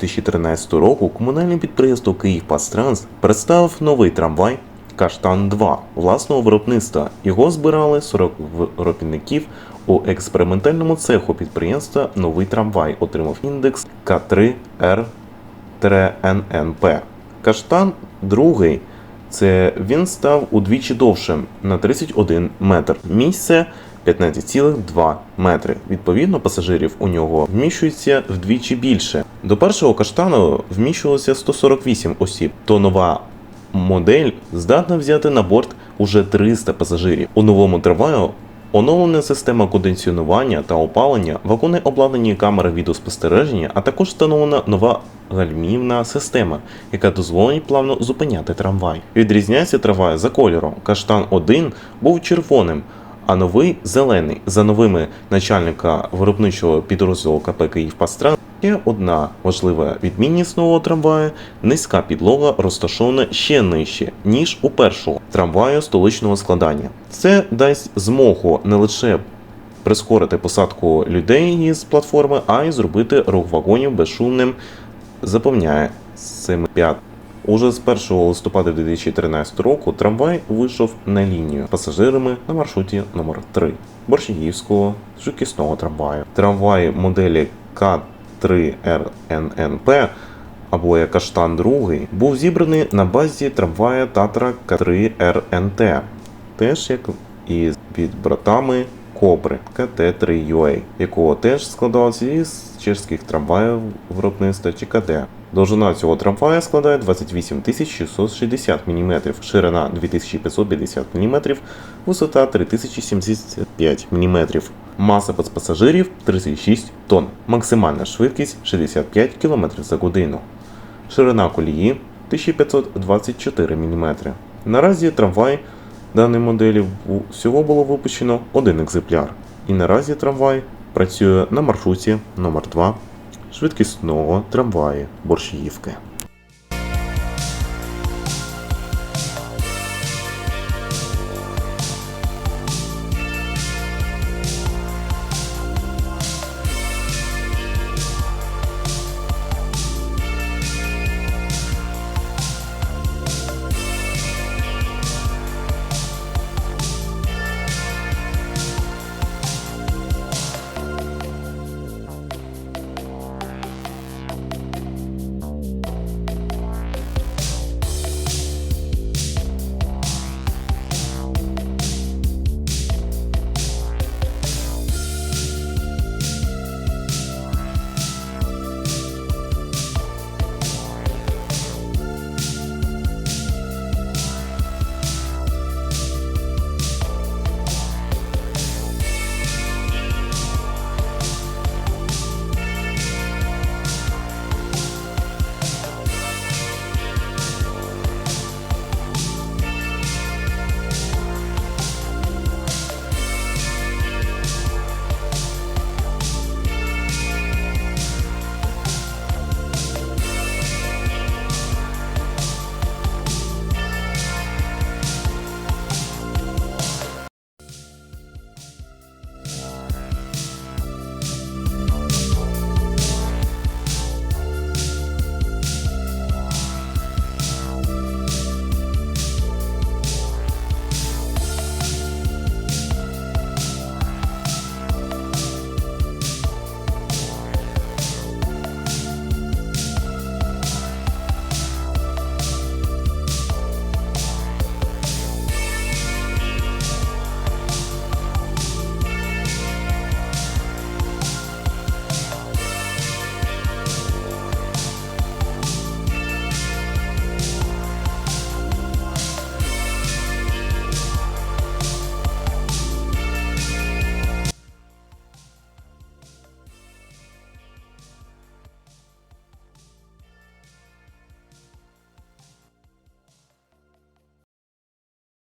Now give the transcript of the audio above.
2013 року комунальне підприємство «Київпастранс» представив новий трамвай Каштан 2 власного виробництва. Його збирали 40 робітників у експериментальному цеху підприємства. Новий трамвай отримав індекс К3Р ННП. Каштан другий. Це він став удвічі довшим на 31 метр. Місце 15,2 метри. Відповідно, пасажирів у нього вміщується вдвічі більше. До першого каштану вміщувалося 148 осіб, то нова модель здатна взяти на борт уже 300 пасажирів. У новому трамваю оновлена система кондиціонування та опалення, вагони обладнані камери відеоспостереження, а також встановлена нова гальмівна система, яка дозволить плавно зупиняти трамвай. Відрізняється трамвай за кольором. Каштан 1 був червоним, а новий зелений. За новими начальника виробничого підрозділу КП «Київпастран» Ще одна важлива відмінність нового трамваю низька підлога розташована ще нижче, ніж у першого трамваю столичного складання. Це дасть змогу не лише прискорити посадку людей із платформи, а й зробити рух вагонів безшумним, запевняє 75. Уже з 1 листопада 2013 року трамвай вийшов на лінію пасажирами на маршруті номер 3 Борщагівського швидкісного трамваю. Трамвай моделі К3РННП або як Каштан 2 був зібраний на базі трамвая Татра К3РНТ, теж як і від братами Кобри КТ3UA, якого теж складався із чешських трамваїв виробництва ЧКД. Довжина цього трамвая складає 28 660 мм, ширина 2550 мм, висота 3075 мм. Маса пасажирів 36 тонн. Максимальна швидкість 65 км за годину. Ширина колії 1524 мм. Наразі трамвай даної моделі всього було випущено один екземпляр. І наразі трамвай працює на маршруті номер 2 швидкісного трамваю Борщаївки.